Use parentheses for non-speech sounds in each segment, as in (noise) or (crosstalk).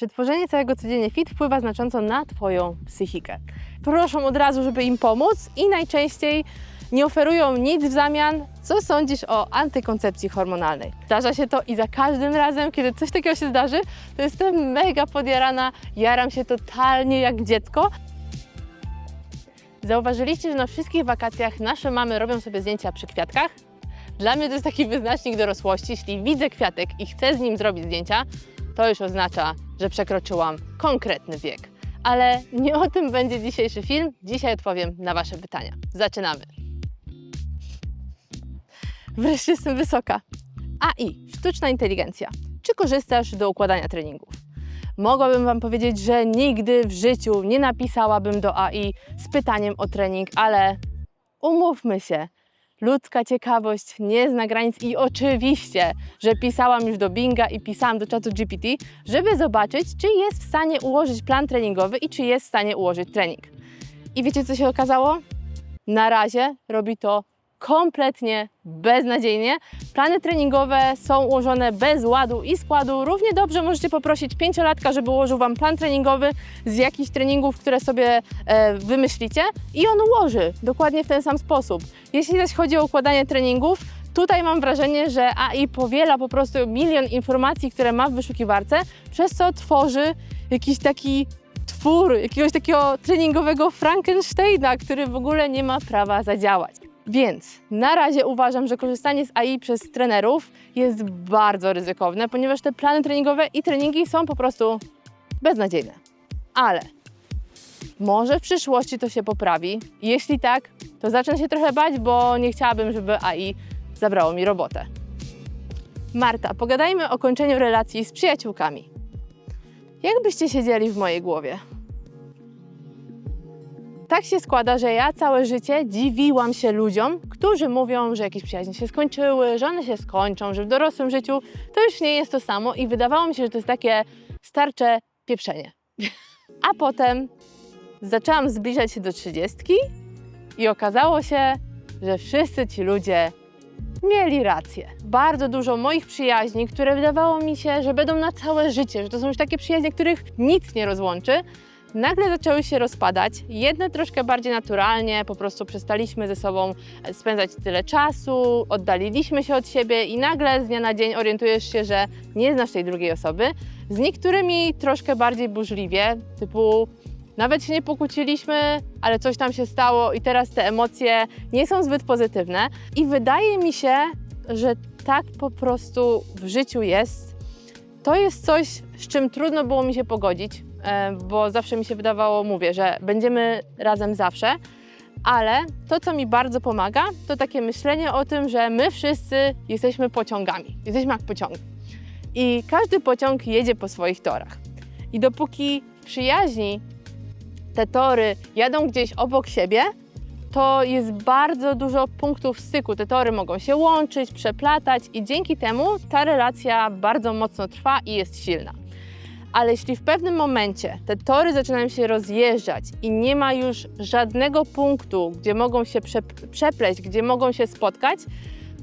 Czy tworzenie całego codziennie fit wpływa znacząco na Twoją psychikę? Proszą od razu, żeby im pomóc i najczęściej nie oferują nic w zamian. Co sądzisz o antykoncepcji hormonalnej? Zdarza się to i za każdym razem, kiedy coś takiego się zdarzy, to jestem mega podjarana, jaram się totalnie jak dziecko. Zauważyliście, że na wszystkich wakacjach nasze mamy robią sobie zdjęcia przy kwiatkach? Dla mnie to jest taki wyznacznik dorosłości. Jeśli widzę kwiatek i chcę z nim zrobić zdjęcia, to już oznacza, że przekroczyłam konkretny wiek. Ale nie o tym będzie dzisiejszy film. Dzisiaj odpowiem na Wasze pytania. Zaczynamy. Wreszcie jestem wysoka. AI, sztuczna inteligencja. Czy korzystasz do układania treningów? Mogłabym Wam powiedzieć, że nigdy w życiu nie napisałabym do AI z pytaniem o trening, ale umówmy się, ludzka ciekawość nie zna granic i oczywiście, że pisałam już do Binga i pisałam do czatu GPT, żeby zobaczyć, czy jest w stanie ułożyć plan treningowy i czy jest w stanie ułożyć trening. I wiecie, co się okazało? Na razie robi to kompletnie beznadziejnie. Plany treningowe są ułożone bez ładu i składu. Równie dobrze możecie poprosić pięciolatka, żeby ułożył Wam plan treningowy z jakichś treningów, które sobie e, wymyślicie i on ułoży dokładnie w ten sam sposób. Jeśli zaś chodzi o układanie treningów, tutaj mam wrażenie, że AI powiela po prostu milion informacji, które ma w wyszukiwarce, przez co tworzy jakiś taki twór, jakiegoś takiego treningowego Frankensteina, który w ogóle nie ma prawa zadziałać. Więc na razie uważam, że korzystanie z AI przez trenerów jest bardzo ryzykowne, ponieważ te plany treningowe i treningi są po prostu beznadziejne. Ale może w przyszłości to się poprawi. Jeśli tak, to zacznę się trochę bać, bo nie chciałabym, żeby AI zabrało mi robotę. Marta, pogadajmy o kończeniu relacji z przyjaciółkami. Jak byście siedzieli w mojej głowie? Tak się składa, że ja całe życie dziwiłam się ludziom, którzy mówią, że jakieś przyjaźnie się skończyły, że one się skończą, że w dorosłym życiu to już nie jest to samo i wydawało mi się, że to jest takie starcze pieprzenie. (laughs) A potem zaczęłam zbliżać się do trzydziestki i okazało się, że wszyscy ci ludzie mieli rację. Bardzo dużo moich przyjaźni, które wydawało mi się, że będą na całe życie, że to są już takie przyjaźnie, których nic nie rozłączy, nagle zaczęły się rozpadać. Jedne troszkę bardziej naturalnie, po prostu przestaliśmy ze sobą spędzać tyle czasu, oddaliliśmy się od siebie i nagle z dnia na dzień orientujesz się, że nie znasz tej drugiej osoby. Z niektórymi troszkę bardziej burzliwie, typu nawet się nie pokłóciliśmy, ale coś tam się stało i teraz te emocje nie są zbyt pozytywne. I wydaje mi się, że tak po prostu w życiu jest. To jest coś, z czym trudno było mi się pogodzić, bo zawsze mi się wydawało, mówię, że będziemy razem zawsze. Ale to, co mi bardzo pomaga, to takie myślenie o tym, że my wszyscy jesteśmy pociągami. Jesteśmy jak pociągi. I każdy pociąg jedzie po swoich torach. I dopóki przyjaźni te tory jadą gdzieś obok siebie, to jest bardzo dużo punktów styku. Te tory mogą się łączyć, przeplatać i dzięki temu ta relacja bardzo mocno trwa i jest silna. Ale jeśli w pewnym momencie te tory zaczynają się rozjeżdżać i nie ma już żadnego punktu, gdzie mogą się prze, przepleść, gdzie mogą się spotkać,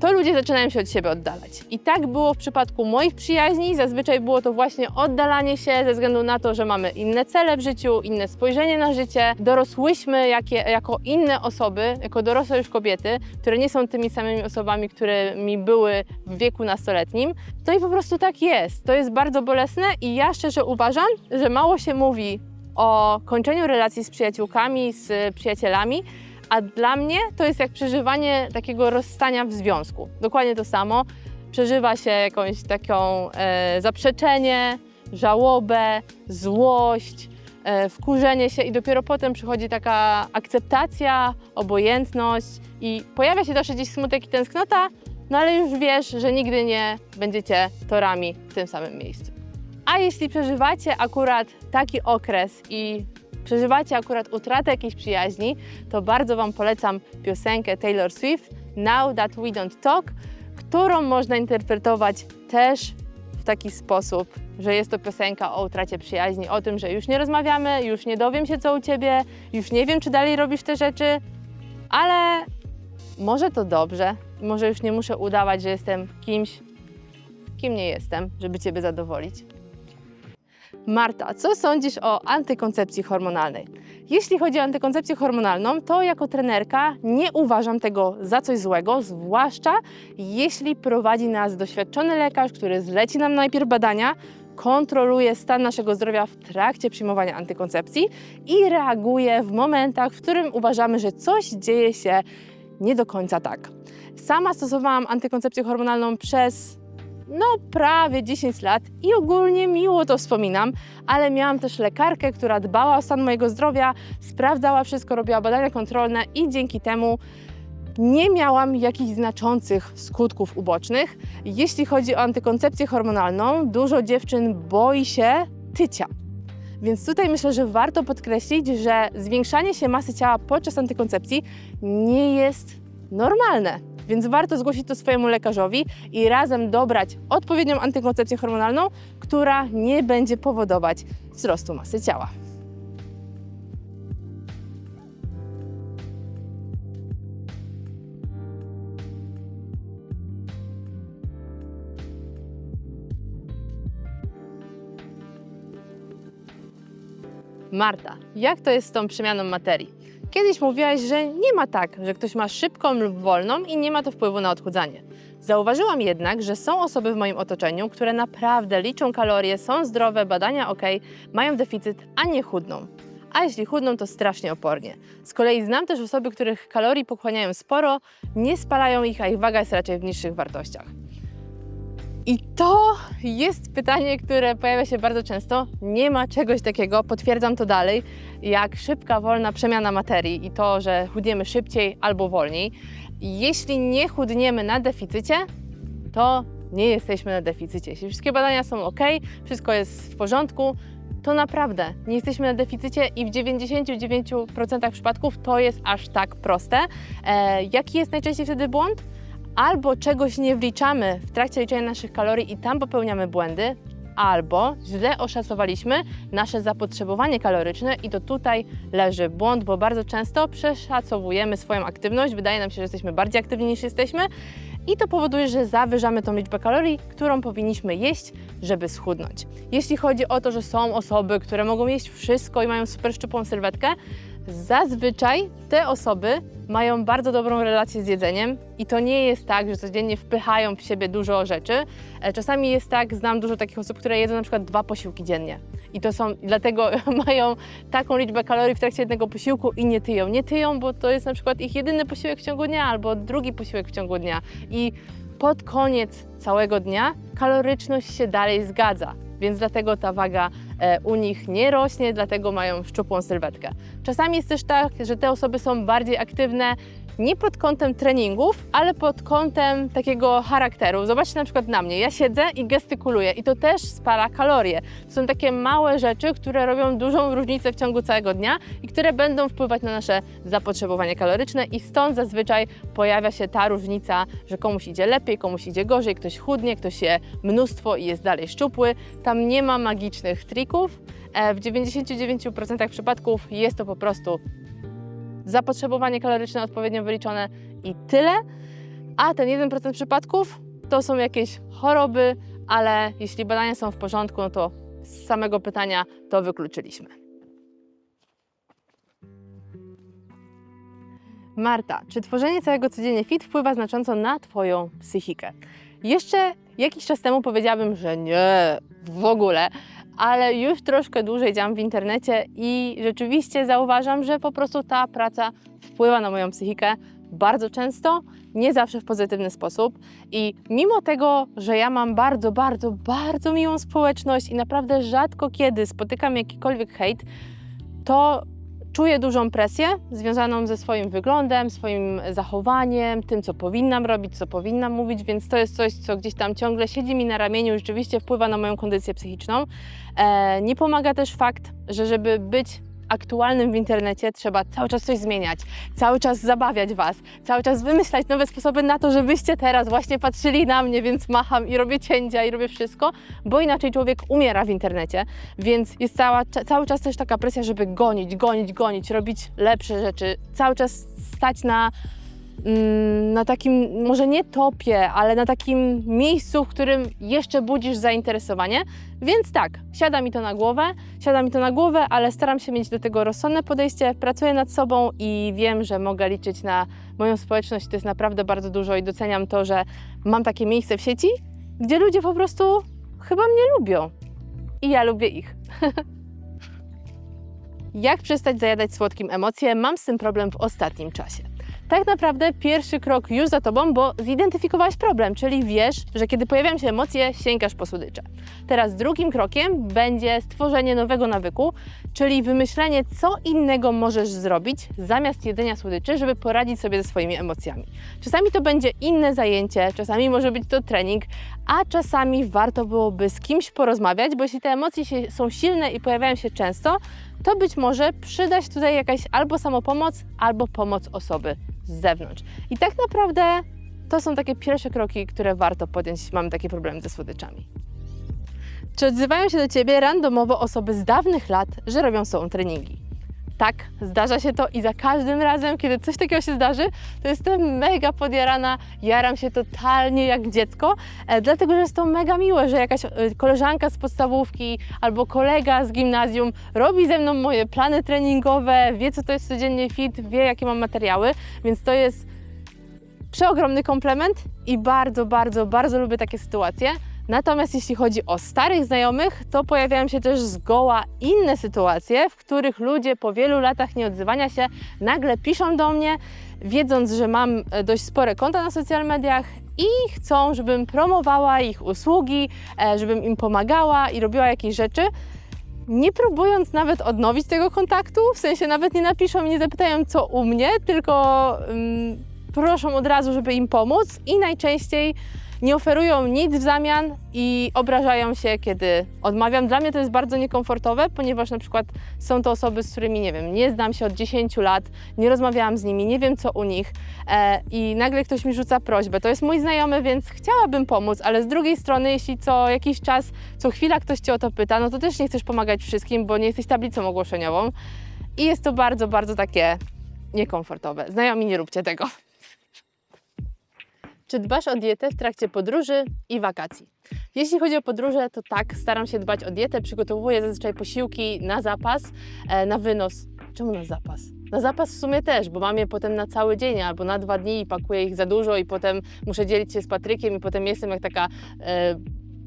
to ludzie zaczynają się od siebie oddalać. I tak było w przypadku moich przyjaźni. Zazwyczaj było to właśnie oddalanie się ze względu na to, że mamy inne cele w życiu, inne spojrzenie na życie. Dorosłyśmy jakie, jako inne osoby, jako dorosłe już kobiety, które nie są tymi samymi osobami, którymi były w wieku nastoletnim. No i po prostu tak jest. To jest bardzo bolesne i ja szczerze uważam, że mało się mówi o kończeniu relacji z przyjaciółkami, z przyjacielami, a dla mnie to jest jak przeżywanie takiego rozstania w związku. Dokładnie to samo. Przeżywa się jakąś taką e, zaprzeczenie, żałobę, złość, e, wkurzenie się i dopiero potem przychodzi taka akceptacja, obojętność i pojawia się też gdzieś smutek i tęsknota, no ale już wiesz, że nigdy nie będziecie torami w tym samym miejscu. A jeśli przeżywacie akurat taki okres i przeżywacie akurat utratę jakiejś przyjaźni, to bardzo Wam polecam piosenkę Taylor Swift Now That We Don't Talk, którą można interpretować też w taki sposób, że jest to piosenka o utracie przyjaźni, o tym, że już nie rozmawiamy, już nie dowiem się co u Ciebie, już nie wiem, czy dalej robisz te rzeczy, ale może to dobrze, może już nie muszę udawać, że jestem kimś, kim nie jestem, żeby Ciebie zadowolić. Marta, co sądzisz o antykoncepcji hormonalnej? Jeśli chodzi o antykoncepcję hormonalną, to jako trenerka nie uważam tego za coś złego, zwłaszcza jeśli prowadzi nas doświadczony lekarz, który zleci nam najpierw badania, kontroluje stan naszego zdrowia w trakcie przyjmowania antykoncepcji i reaguje w momentach, w którym uważamy, że coś dzieje się nie do końca tak. Sama stosowałam antykoncepcję hormonalną przez no prawie 10 lat i ogólnie miło to wspominam, ale miałam też lekarkę, która dbała o stan mojego zdrowia, sprawdzała wszystko, robiła badania kontrolne i dzięki temu nie miałam jakichś znaczących skutków ubocznych. Jeśli chodzi o antykoncepcję hormonalną, dużo dziewczyn boi się tycia. Więc tutaj myślę, że warto podkreślić, że zwiększanie się masy ciała podczas antykoncepcji nie jest normalne. Więc warto zgłosić to swojemu lekarzowi i razem dobrać odpowiednią antykoncepcję hormonalną, która nie będzie powodować wzrostu masy ciała. Marta, jak to jest z tą przemianą materii? Kiedyś mówiłaś, że nie ma tak, że ktoś ma szybką lub wolną i nie ma to wpływu na odchudzanie. Zauważyłam jednak, że są osoby w moim otoczeniu, które naprawdę liczą kalorie, są zdrowe, badania ok, mają deficyt, a nie chudną. A jeśli chudną, to strasznie opornie. Z kolei znam też osoby, których kalorii pochłaniają sporo, nie spalają ich, a ich waga jest raczej w niższych wartościach. I to jest pytanie, które pojawia się bardzo często. Nie ma czegoś takiego, potwierdzam to dalej, jak szybka, wolna przemiana materii i to, że chudniemy szybciej albo wolniej. Jeśli nie chudniemy na deficycie, to nie jesteśmy na deficycie. Jeśli wszystkie badania są ok, wszystko jest w porządku, to naprawdę nie jesteśmy na deficycie i w 99% przypadków to jest aż tak proste. E, jaki jest najczęściej wtedy błąd? Albo czegoś nie wliczamy w trakcie liczenia naszych kalorii i tam popełniamy błędy, albo źle oszacowaliśmy nasze zapotrzebowanie kaloryczne i to tutaj leży błąd, bo bardzo często przeszacowujemy swoją aktywność, wydaje nam się, że jesteśmy bardziej aktywni niż jesteśmy i to powoduje, że zawyżamy tą liczbę kalorii, którą powinniśmy jeść, żeby schudnąć. Jeśli chodzi o to, że są osoby, które mogą jeść wszystko i mają super szczupłą sylwetkę, Zazwyczaj te osoby mają bardzo dobrą relację z jedzeniem i to nie jest tak, że codziennie wpychają w siebie dużo rzeczy. E, Czasami jest tak, znam dużo takich osób, które jedzą na przykład dwa posiłki dziennie i to są, dlatego (laughs) mają taką liczbę kalorii w trakcie jednego posiłku i nie tyją. Nie tyją, bo to jest na przykład ich jedyny posiłek w ciągu dnia albo drugi posiłek w ciągu dnia i pod koniec całego dnia kaloryczność się dalej zgadza więc dlatego ta waga u nich nie rośnie, dlatego mają szczupłą sylwetkę. Czasami jest też tak, że te osoby są bardziej aktywne nie pod kątem treningów, ale pod kątem takiego charakteru. Zobaczcie na przykład na mnie. Ja siedzę i gestykuluję i to też spala kalorie. To są takie małe rzeczy, które robią dużą różnicę w ciągu całego dnia i które będą wpływać na nasze zapotrzebowanie kaloryczne i stąd zazwyczaj pojawia się ta różnica, że komuś idzie lepiej, komuś idzie gorzej, ktoś chudnie, ktoś je mnóstwo i jest dalej szczupły. Tam nie ma magicznych trików. E, W 99% przypadków jest to po prostu zapotrzebowanie kaloryczne odpowiednio wyliczone i tyle. A ten 1% przypadków to są jakieś choroby, ale jeśli badania są w porządku, no to z samego pytania to wykluczyliśmy. Marta, czy tworzenie całego codziennie fit wpływa znacząco na Twoją psychikę? Jeszcze jakiś czas temu powiedziałabym, że nie, w ogóle, ale już troszkę dłużej działam w internecie i rzeczywiście zauważam, że po prostu ta praca wpływa na moją psychikę bardzo często, nie zawsze w pozytywny sposób. I mimo tego, że ja mam bardzo, bardzo, bardzo miłą społeczność i naprawdę rzadko kiedy spotykam jakikolwiek hejt, to czuję dużą presję związaną ze swoim wyglądem, swoim zachowaniem, tym, co powinnam robić, co powinnam mówić, więc to jest coś, co gdzieś tam ciągle siedzi mi na ramieniu i rzeczywiście wpływa na moją kondycję psychiczną. E, nie pomaga też fakt, że żeby być aktualnym w internecie trzeba cały czas coś zmieniać, cały czas zabawiać Was, cały czas wymyślać nowe sposoby na to, żebyście teraz właśnie patrzyli na mnie, więc macham i robię cięcia i robię wszystko, bo inaczej człowiek umiera w internecie, więc jest cała, cały czas też taka presja, żeby gonić, gonić, gonić, robić lepsze rzeczy, cały czas stać na na takim, może nie topie, ale na takim miejscu, w którym jeszcze budzisz zainteresowanie. Więc tak, siada mi to na głowę, siada mi to na głowę, ale staram się mieć do tego rozsądne podejście, pracuję nad sobą i wiem, że mogę liczyć na moją społeczność. To jest naprawdę bardzo dużo i doceniam to, że mam takie miejsce w sieci, gdzie ludzie po prostu chyba mnie lubią. I ja lubię ich. (laughs) Jak przestać zajadać słodkim emocje? Mam z tym problem w ostatnim czasie. Tak naprawdę pierwszy krok już za tobą, bo zidentyfikowałaś problem, czyli wiesz, że kiedy pojawiają się emocje, sięgasz po słodycze. Teraz drugim krokiem będzie stworzenie nowego nawyku, czyli wymyślenie, co innego możesz zrobić zamiast jedzenia słodyczy, żeby poradzić sobie ze swoimi emocjami. Czasami to będzie inne zajęcie, czasami może być to trening, a czasami warto byłoby z kimś porozmawiać, bo jeśli te emocje się, są silne i pojawiają się często, to być może przyda się tutaj jakaś albo samopomoc, albo pomoc osoby z zewnątrz. I tak naprawdę to są takie pierwsze kroki, które warto podjąć, jeśli mamy takie problemy ze słodyczami. Czy odzywają się do Ciebie randomowo osoby z dawnych lat, że robią z Tobą treningi? Tak, zdarza się to i za każdym razem, kiedy coś takiego się zdarzy, to jestem mega podjarana, jaram się totalnie jak dziecko, e, dlatego że jest to mega miłe, że jakaś e, koleżanka z podstawówki albo kolega z gimnazjum robi ze mną moje plany treningowe, wie co to jest codziennie fit, wie jakie mam materiały, więc to jest przeogromny komplement i bardzo, bardzo, bardzo lubię takie sytuacje. Natomiast jeśli chodzi o starych znajomych, to pojawiają się też zgoła inne sytuacje, w których ludzie po wielu latach nieodzywania się nagle piszą do mnie, wiedząc, że mam e, dość spore konta na social mediach i chcą, żebym promowała ich usługi, e, żebym im pomagała i robiła jakieś rzeczy. Nie próbując nawet odnowić tego kontaktu, w sensie nawet nie napiszą nie zapytają co u mnie, tylko ym, proszą od razu, żeby im pomóc i najczęściej nie oferują nic w zamian i obrażają się, kiedy odmawiam. Dla mnie to jest bardzo niekomfortowe, ponieważ na przykład są to osoby, z którymi nie wiem, nie znam się od 10 lat, nie rozmawiałam z nimi, nie wiem co u nich e, i nagle ktoś mi rzuca prośbę. To jest mój znajomy, więc chciałabym pomóc, ale z drugiej strony, jeśli co jakiś czas, co chwila ktoś cię o to pyta, no to też nie chcesz pomagać wszystkim, bo nie jesteś tablicą ogłoszeniową i jest to bardzo, bardzo takie niekomfortowe. Znajomi, nie róbcie tego. Czy dbasz o dietę w trakcie podróży i wakacji? Jeśli chodzi o podróże, to tak, staram się dbać o dietę. Przygotowuję zazwyczaj posiłki na zapas, e, na wynos. Czemu na zapas? Na zapas w sumie też, bo mam je potem na cały dzień albo na dwa dni i pakuję ich za dużo i potem muszę dzielić się z Patrykiem i potem jestem jak taka e,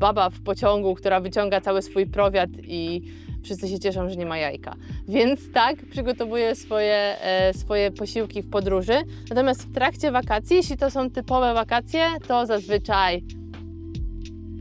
baba w pociągu, która wyciąga cały swój prowiat i wszyscy się cieszą, że nie ma jajka. Więc tak, przygotowuję swoje, e, swoje posiłki w podróży. Natomiast w trakcie wakacji, jeśli to są typowe wakacje, to zazwyczaj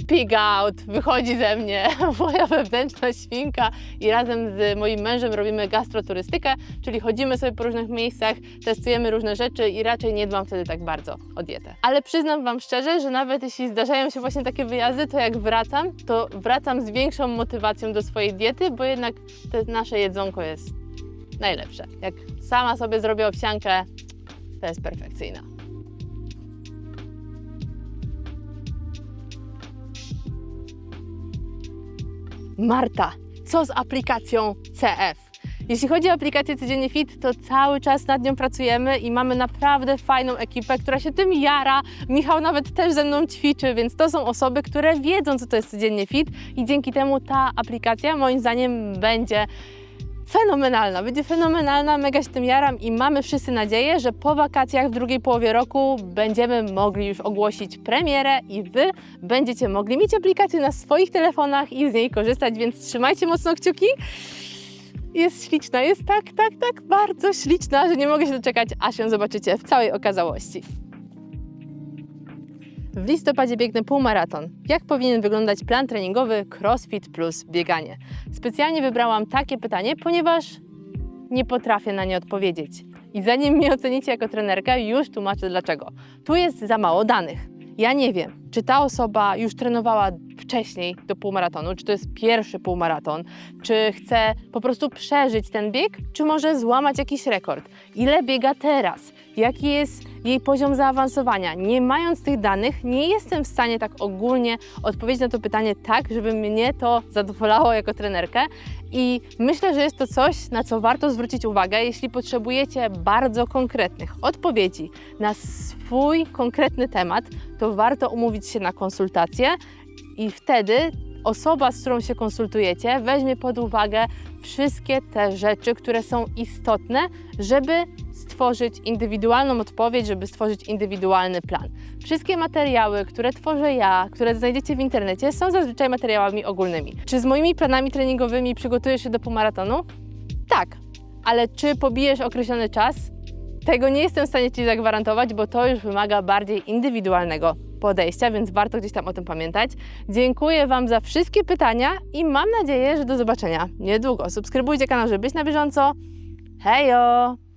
pig out, wychodzi ze mnie (laughs) moja wewnętrzna świnka i razem z moim mężem robimy gastroturystykę, czyli chodzimy sobie po różnych miejscach, testujemy różne rzeczy i raczej nie dbam wtedy tak bardzo o dietę. Ale przyznam Wam szczerze, że nawet jeśli zdarzają się właśnie takie wyjazdy, to jak wracam, to wracam z większą motywacją do swojej diety, bo jednak to nasze jedzonko jest najlepsze. Jak sama sobie zrobię owsiankę, to jest perfekcyjna. Marta, co z aplikacją CF? Jeśli chodzi o aplikację Codziennie Fit, to cały czas nad nią pracujemy i mamy naprawdę fajną ekipę, która się tym jara. Michał nawet też ze mną ćwiczy, więc to są osoby, które wiedzą, co to jest Codziennie Fit i dzięki temu ta aplikacja moim zdaniem będzie fenomenalna. Będzie fenomenalna, mega się tym jaram i mamy wszyscy nadzieję, że po wakacjach w drugiej połowie roku będziemy mogli już ogłosić premierę i Wy będziecie mogli mieć aplikację na swoich telefonach i z niej korzystać, więc trzymajcie mocno kciuki. Jest śliczna, jest tak, tak, tak bardzo śliczna, że nie mogę się doczekać, aż ją zobaczycie w całej okazałości. W listopadzie biegnę półmaraton. Jak powinien wyglądać plan treningowy CrossFit plus bieganie? Specjalnie wybrałam takie pytanie, ponieważ nie potrafię na nie odpowiedzieć. I zanim mnie ocenicie jako trenerkę, już tłumaczę dlaczego. Tu jest za mało danych. Ja nie wiem, czy ta osoba już trenowała wcześniej do półmaratonu, czy to jest pierwszy półmaraton, czy chce po prostu przeżyć ten bieg, czy może złamać jakiś rekord. Ile biega teraz? Jaki jest jej poziom zaawansowania? Nie mając tych danych, nie jestem w stanie tak ogólnie odpowiedzieć na to pytanie tak, żeby mnie to zadowalało jako trenerkę. I myślę, że jest to coś, na co warto zwrócić uwagę, jeśli potrzebujecie bardzo konkretnych odpowiedzi na swój konkretny temat, to warto umówić się na konsultację i wtedy osoba, z którą się konsultujecie, weźmie pod uwagę wszystkie te rzeczy, które są istotne, żeby stworzyć indywidualną odpowiedź, żeby stworzyć indywidualny plan. Wszystkie materiały, które tworzę ja, które znajdziecie w internecie, są zazwyczaj materiałami ogólnymi. Czy z moimi planami treningowymi przygotujesz się do półmaratonu? Tak, ale czy pobijesz określony czas? Tego nie jestem w stanie Ci zagwarantować, bo to już wymaga bardziej indywidualnego podejścia, więc warto gdzieś tam o tym pamiętać. Dziękuję Wam za wszystkie pytania i mam nadzieję, że do zobaczenia niedługo. Subskrybujcie kanał, żeby być na bieżąco. Hejo!